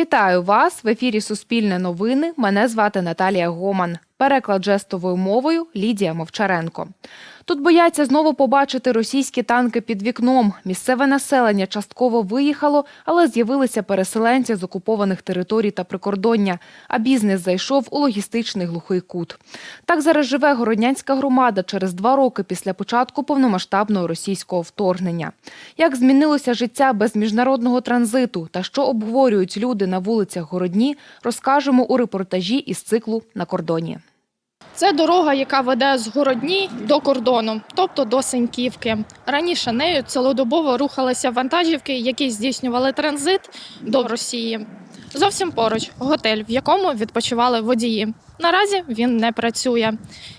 Вітаю вас в ефірі Суспільне новини. Мене звати Наталія Гоман. Переклад жестовою мовою Лідія Мовчаренко. Тут бояться знову побачити російські танки під вікном. Місцеве населення частково виїхало, але з'явилися переселенці з окупованих територій та прикордоння. А бізнес зайшов у логістичний глухий кут. Так зараз живе городнянська громада через два роки після початку повномасштабного російського вторгнення. Як змінилося життя без міжнародного транзиту та що обговорюють люди на вулицях Городні, розкажемо у репортажі із циклу на кордоні. Це дорога, яка веде з Городні до кордону, тобто до Сеньківки. Раніше нею цілодобово рухалися вантажівки, які здійснювали транзит до Росії. Зовсім поруч готель, в якому відпочивали водії. Наразі він не працює.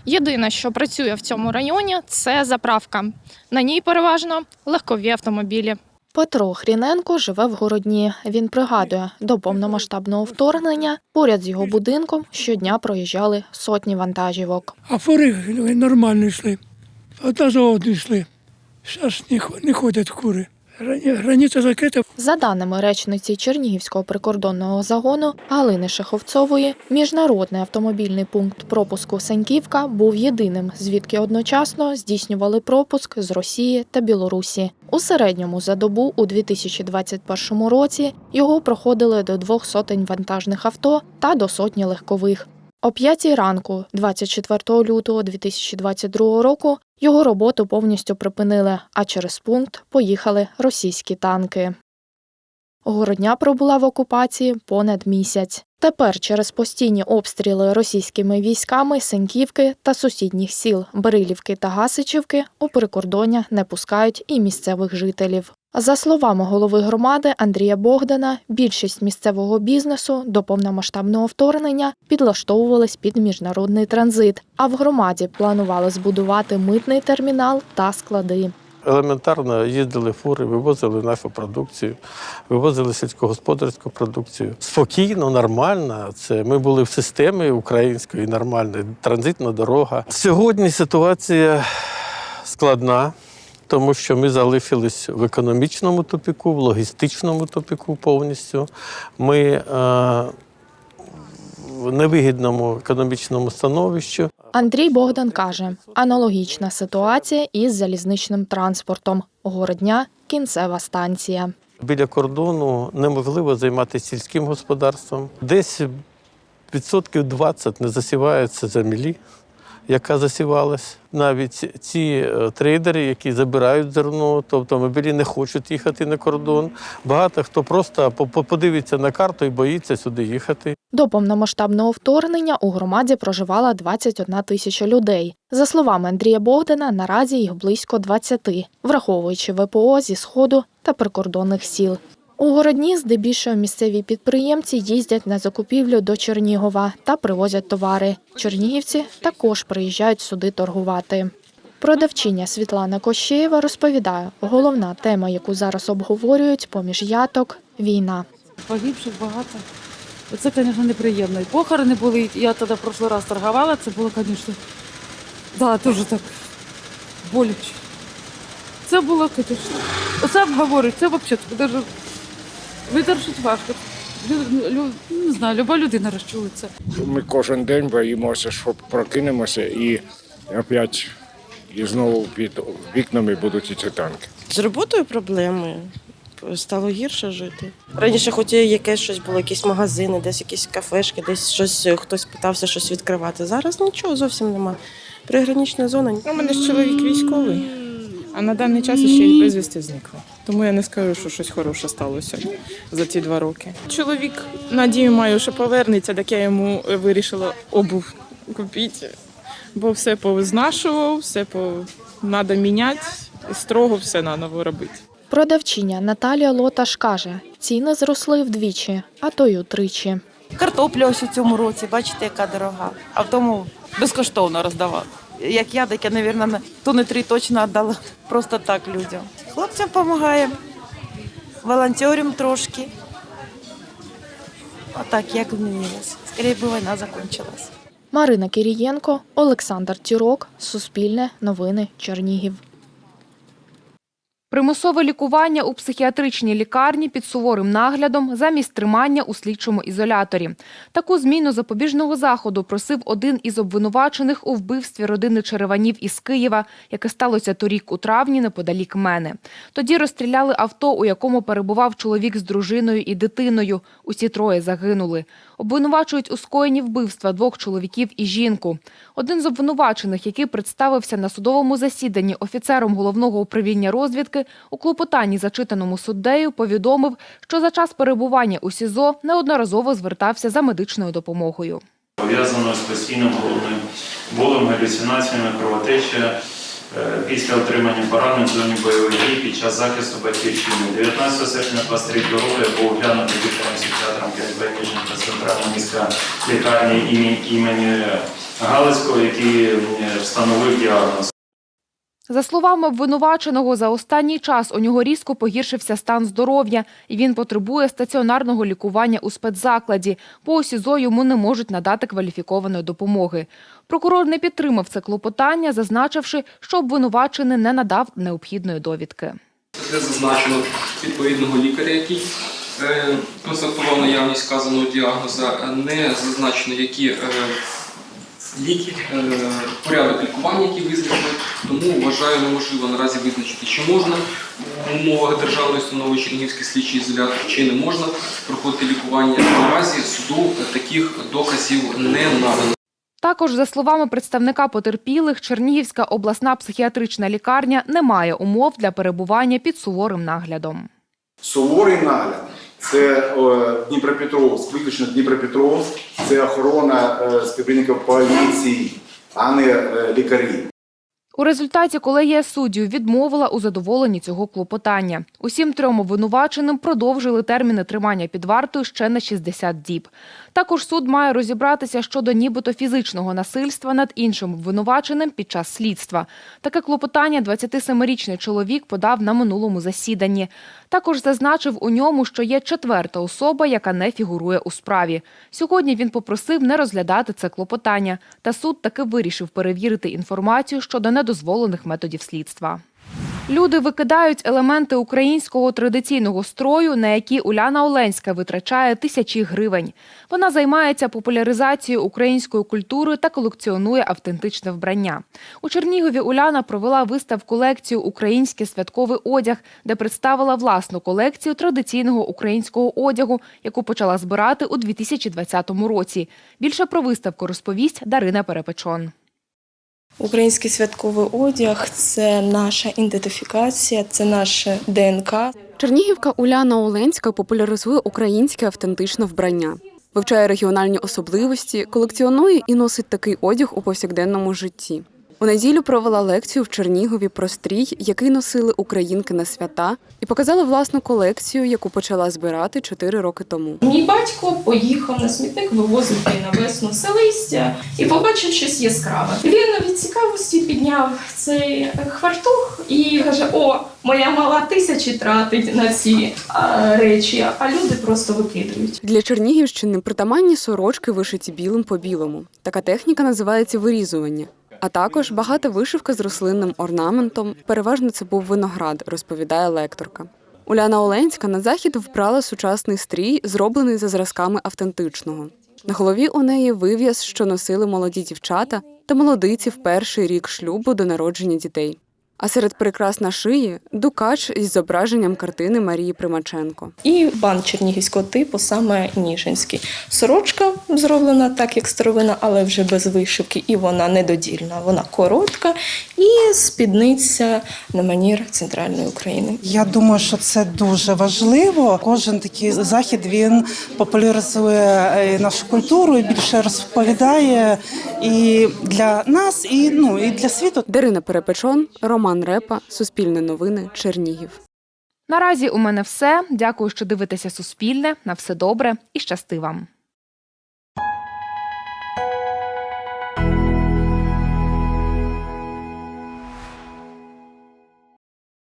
Єдине, що працює в цьому районі, це заправка. На ній переважно легкові автомобілі. Петро Хріненко живе в Городні. Він пригадує, до повномасштабного вторгнення поряд з його будинком щодня проїжджали сотні вантажівок. А фури нормально йшли. Одна за одну йшли. Зараз не ходять кури. Границя закрита. За даними речниці Чернігівського прикордонного загону Галини Шаховцової, міжнародний автомобільний пункт пропуску Сеньківка був єдиним, звідки одночасно здійснювали пропуск з Росії та Білорусі. У середньому за добу у 2021 році його проходили до двох сотень вантажних авто та до сотні легкових. О 5 ранку, 24 лютого 2022 року, його роботу повністю припинили, а через пункт поїхали російські танки. Городня пробула в окупації понад місяць. Тепер через постійні обстріли російськими військами Сеньківки та сусідніх сіл Берилівки та Гасичівки у прикордоння не пускають і місцевих жителів. За словами голови громади Андрія Богдана, більшість місцевого бізнесу до повномасштабного вторгнення підлаштовувались під міжнародний транзит, а в громаді планували збудувати митний термінал та склади. Елементарно їздили фури, вивозили нашу продукцію, вивозили сільськогосподарську продукцію. Спокійно, нормально. Це ми були в системі української нормальної, транзитна дорога. Сьогодні ситуація складна, тому що ми залишились в економічному тупіку, в логістичному тупіку повністю. Ми е, в невигідному економічному становищі. Андрій Богдан каже, аналогічна ситуація із залізничним транспортом. Городня кінцева станція. Біля кордону неможливо займатися сільським господарством. Десь відсотків 20 не засівається землі, яка засівалась. Навіть ці е, трейдери, які забирають зерно, тобто автомобілі не хочуть їхати на кордон. Багато хто просто по- по- подивиться на карту і боїться сюди їхати. До повномасштабного вторгнення у громаді проживала 21 тисяча людей. За словами Андрія Богдана, наразі їх близько 20, враховуючи ВПО зі сходу та прикордонних сіл. У городні здебільшого місцеві підприємці їздять на закупівлю до Чернігова та привозять товари. Чернігівці також приїжджають сюди торгувати. Продавчиня Світлана Кощеєва розповідає, головна тема, яку зараз обговорюють поміж яток війна. Погибших багато. Це, звісно, неприємно. І похорони були. Я тоді в прошлий раз торгувала, це було, звісно, да, дуже так боляче. Це було, звісно. Оце обговорюють, це взагалі даже видержать важко. Лю, лю, не знаю, люба людина розчулиться. Ми кожен день боїмося, що прокинемося і опять і знову під вікнами будуть ці танки. З роботою проблеми. Стало гірше жити. Раніше, хоч якесь щось було, якісь магазини, десь якісь кафешки, десь щось хтось питався щось відкривати. Зараз нічого зовсім нема. Пригранична зона. У мене ж чоловік військовий, а на даний час ще й безвісти зникли. Тому я не скажу, що щось хороше сталося за ці два роки. Чоловік надію маю, що повернеться, так я йому вирішила обув купити, бо все повизнашував, все по... треба міняти, і строго все наново робити. Продавчиня Наталія Лоташ каже, ціни зросли вдвічі, а то й утричі. Картопля ось у цьому році, бачите, яка дорога. А в тому безкоштовно роздавали. Як я, так я, мабуть, тони три точно віддала просто так людям. Хлопцям допомагаємо, волонтерам трошки. Отак, як змінилось. Скоріше б війна закінчилась. Марина Кирієнко, Олександр Тюрок, Суспільне, Новини, Чернігів. Примусове лікування у психіатричній лікарні під суворим наглядом замість тримання у слідчому ізоляторі. Таку зміну запобіжного заходу просив один із обвинувачених у вбивстві родини Череванів із Києва, яке сталося торік у травні неподалік мене. Тоді розстріляли авто, у якому перебував чоловік з дружиною і дитиною. Усі троє загинули. Обвинувачують у скоєнні вбивства двох чоловіків і жінку. Один з обвинувачених, який представився на судовому засіданні офіцером головного управління розвідки, у клопотанні, зачитаному суддею, повідомив, що за час перебування у СІЗО неодноразово звертався за медичною допомогою. пов'язано з постійним головним болем, галюцинаціями, кровотеча е, після отримання поранень в зоні бойових дій під час захисту батьківщини. 19 серпня 23 року я був оглянутий лікарем психіатром КНП Ніжинка центральна міська лікарні імені, імені Галицького, який е, встановив діагноз. За словами обвинуваченого, за останній час у нього різко погіршився стан здоров'я, і він потребує стаціонарного лікування у спецзакладі, у СІЗО йому не можуть надати кваліфікованої допомоги. Прокурор не підтримав це клопотання, зазначивши, що обвинувачений не надав необхідної довідки. Де зазначено відповідного лікаря, який е, констатував наявність вказаного діагноза, не зазначено, які е, ліки, е, порядок лікування, який визначено. Тому вважаю неможливо наразі визначити, чи можна в умовах державної установи Чернігівський слідчий ізолятор, чи не можна проходити лікування. Наразі суду таких доказів не надано. Також, за словами представника потерпілих, Чернігівська обласна психіатрична лікарня не має умов для перебування під суворим наглядом. Суворий нагляд це е, Дніпропетровськ, виключно Дніпропетровськ, це охорона е, співробітників поліції, а не лікарів. лікарі. У результаті колегія суддів відмовила у задоволенні цього клопотання. Усім трьом обвинуваченим продовжили терміни тримання під вартою ще на 60 діб. Також суд має розібратися щодо нібито фізичного насильства над іншим обвинуваченим під час слідства. Таке клопотання 27-річний чоловік подав на минулому засіданні. Також зазначив у ньому, що є четверта особа, яка не фігурує у справі. Сьогодні він попросив не розглядати це клопотання, та суд таки вирішив перевірити інформацію щодо недозволених методів слідства. Люди викидають елементи українського традиційного строю, на які Уляна Оленська витрачає тисячі гривень. Вона займається популяризацією української культури та колекціонує автентичне вбрання. У Чернігові Уляна провела виставку лекцію Український святковий одяг, де представила власну колекцію традиційного українського одягу, яку почала збирати у 2020 році. Більше про виставку розповість Дарина Перепечон. Український святковий одяг це наша ідентифікація, це наше ДНК. Чернігівка Уляна Оленська популяризує українське автентичне вбрання, вивчає регіональні особливості, колекціонує і носить такий одяг у повсякденному житті. У неділю провела лекцію в Чернігові про стрій, який носили українки на свята, і показала власну колекцію, яку почала збирати чотири роки тому. Мій батько поїхав на смітник, вивозив на весну все листя і побачив щось яскраве. Він від цікавості підняв цей хвартух і каже: О, моя мала тисячі тратить на ці речі, а люди просто викидують. Для Чернігівщини притаманні сорочки вишиті білим по білому. Така техніка називається вирізування. А також багата вишивка з рослинним орнаментом. Переважно це був виноград, розповідає лекторка. Уляна Оленська на захід вбрала сучасний стрій, зроблений за зразками автентичного. На голові у неї вив'яз, що носили молоді дівчата та молодиці в перший рік шлюбу до народження дітей. А серед прикрас на шиї дукач із зображенням картини Марії Примаченко. І бант чернігівського типу, саме ніжинський. Сорочка зроблена так, як старовина, але вже без вишивки, і вона недодільна. Вона коротка і спідниця на манір центральної України. Я думаю, що це дуже важливо. Кожен такий захід він популяризує е, нашу культуру і більше розповідає і для нас, і ну і для світу. Дарина Перепечон, Роман Репа, Суспільне новини, Чернігів. Наразі у мене все. Дякую, що дивитеся Суспільне. На все добре і щасти вам.